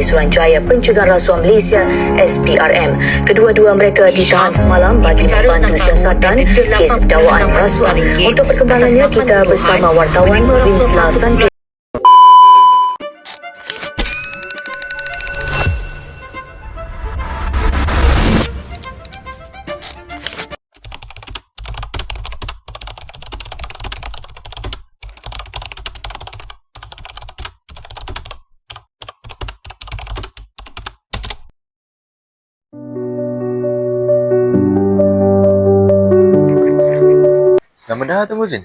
oleh Suruhanjaya Pencegahan Rasuah Malaysia SPRM. Kedua-dua mereka ditahan semalam bagi membantu siasatan kes dakwaan rasuah. Untuk perkembangannya kita bersama wartawan Winsla Santi. Nama dah tunggu Zin?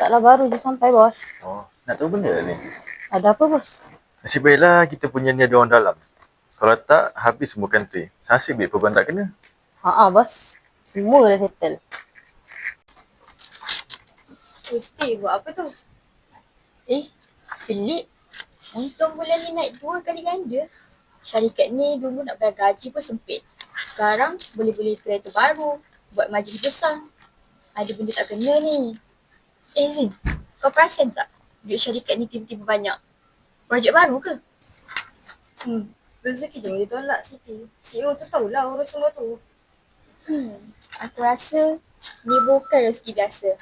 Taklah baru je sampai bos. Oh, nak tahu benda ni. Ada apa bos? Nasib baiklah kita punya ni ada orang dalam. Kalau tak, habis semua kantoi. Nasib baik perempuan tak kena. Haa bos. Semua dah settle. Mesti buat apa tu? Eh, pelik. Untung bulan ni naik dua kali ganda. Syarikat ni dulu nak bayar gaji pun sempit. Sekarang boleh beli kereta baru. Buat majlis besar. Ada benda tak kena ni. Eh Zin, kau perasan tak? Duit syarikat ni tiba-tiba banyak. Projek baru ke? Hmm, rezeki je boleh tolak Siti. CEO tu tahulah urus semua tu. Hmm, aku rasa ni bukan rezeki biasa.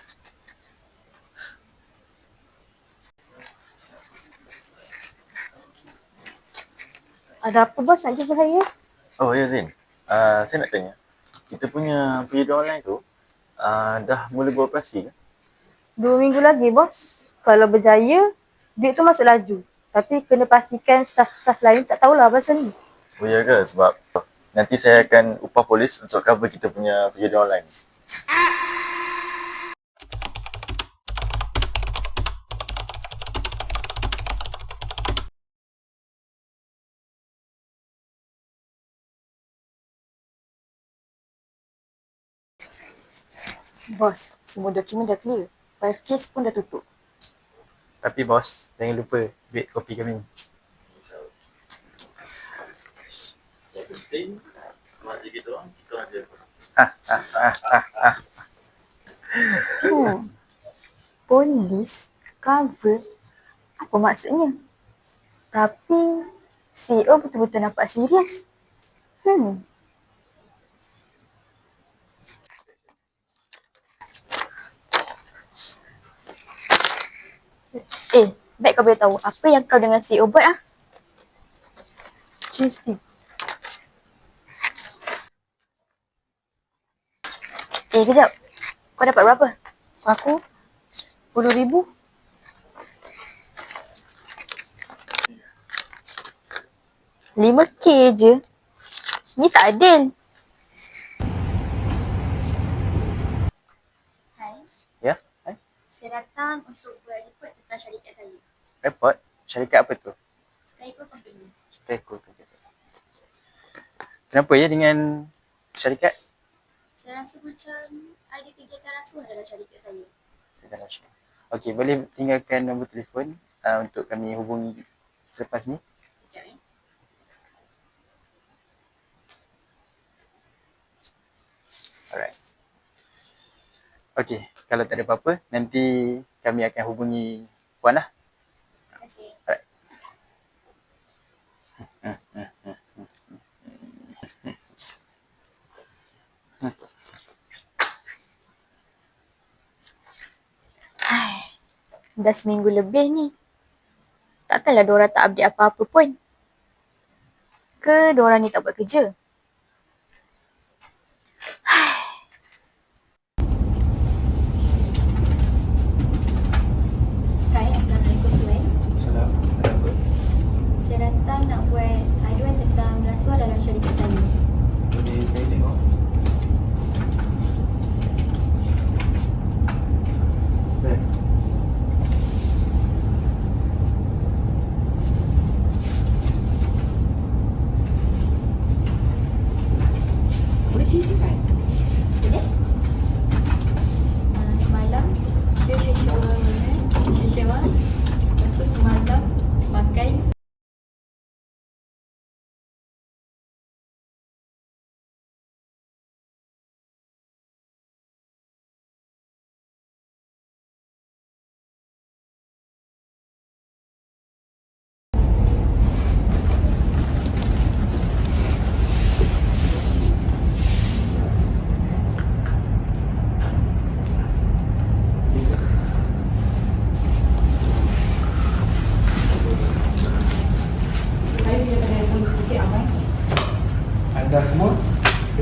Ada apa bos nak jumpa saya? Oh ya Zin, uh, saya nak tanya. Kita punya video online tu uh, dah mula beroperasi ke? Dua minggu lagi bos. Kalau berjaya, duit tu masuk laju. Tapi kena pastikan staf-staf lain tak tahulah pasal ni. Oh ya ke? Sebab nanti saya akan upah polis untuk cover kita punya video online. Bos, semua dokumen dah clear. File case pun dah tutup. Tapi bos, jangan lupa duit kopi kami. Yang penting, masa kita orang, kita ada. Hmm. Polis cover apa maksudnya? Tapi CEO betul-betul nampak serius. Hmm. Eh, baik kau boleh tahu apa yang kau dengan CEO buat ah? Cheers tea. Eh, kejap. Kau dapat berapa? Aku sepuluh ribu. Lima K je. Ni tak adil. Hai, Ya? Eh? saya datang untuk tentang syarikat saya. Report? Syarikat apa tu? Skype company. Teko tu. Kenapa ya dengan syarikat? Saya rasa macam ada kegiatan rasuah dalam syarikat saya. Okey, boleh tinggalkan nombor telefon uh, untuk kami hubungi selepas ni? Sekejap eh. Alright. Okey, kalau tak ada apa-apa, nanti kami akan hubungi Puan lah. Terima kasih. Dah seminggu lebih ni. Takkanlah diorang tak update apa-apa pun. Ke diorang ni tak buat kerja? Hai, Assalamualaikum tuan. Salam. Ada apa? Saya datang nak buat aduan tentang rasuah dalam syarikat saya. Boleh saya tengok? Baik. Boleh? Uh, semalam dia sewa mana? Dia sewa. Lepas tu semalam pakai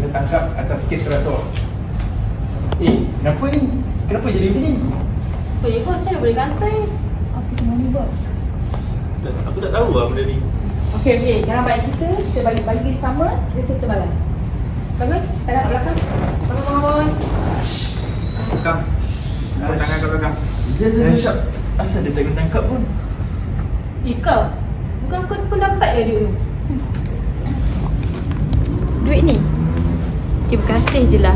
ditangkap atas kes rasuah. Eh, kenapa ni? Kenapa jadi macam ni? Apa ni bos? Saya boleh kantor ni. Apa semua ni bos? Aku tak tahu lah benda ni. Okey, okey. Jangan banyak cerita. Kita balik bagi sama. Dia serta balai. Bangun. Tak nak belakang. Bangun, bangun. Kang. Nampak tangan kat belakang. Ya, ya, ya. Asal dia tak kena tangkap pun. Eh kau, bukan kau pun dapat ke duit tu? Duit ni? Terima kasih je lah.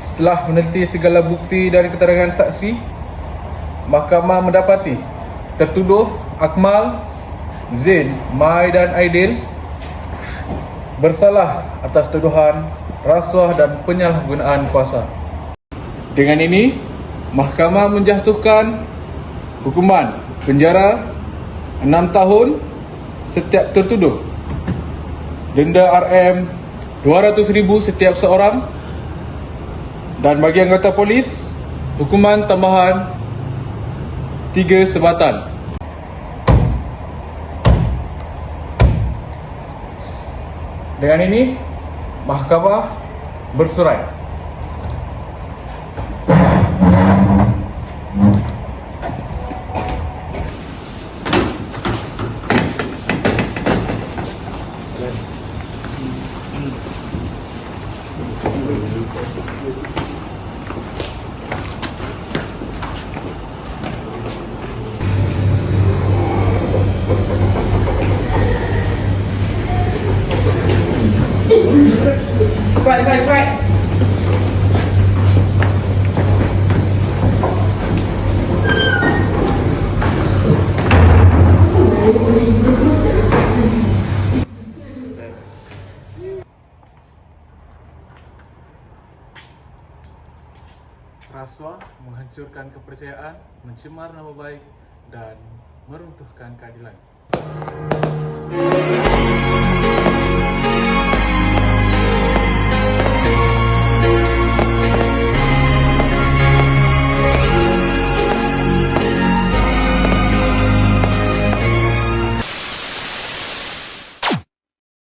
Setelah meneliti segala bukti dari keterangan saksi, mahkamah mendapati tertuduh Akmal, Zain, Mai dan Aidil bersalah atas tuduhan rasuah dan penyalahgunaan kuasa. Dengan ini, mahkamah menjatuhkan hukuman penjara 6 tahun setiap tertuduh. Denda RM 200,000 setiap seorang dan bagi anggota polis, hukuman tambahan tiga sebatan. Dengan ini, mahkamah bersurai. Rasuah menghancurkan kepercayaan, mencemar nama baik dan meruntuhkan keadilan.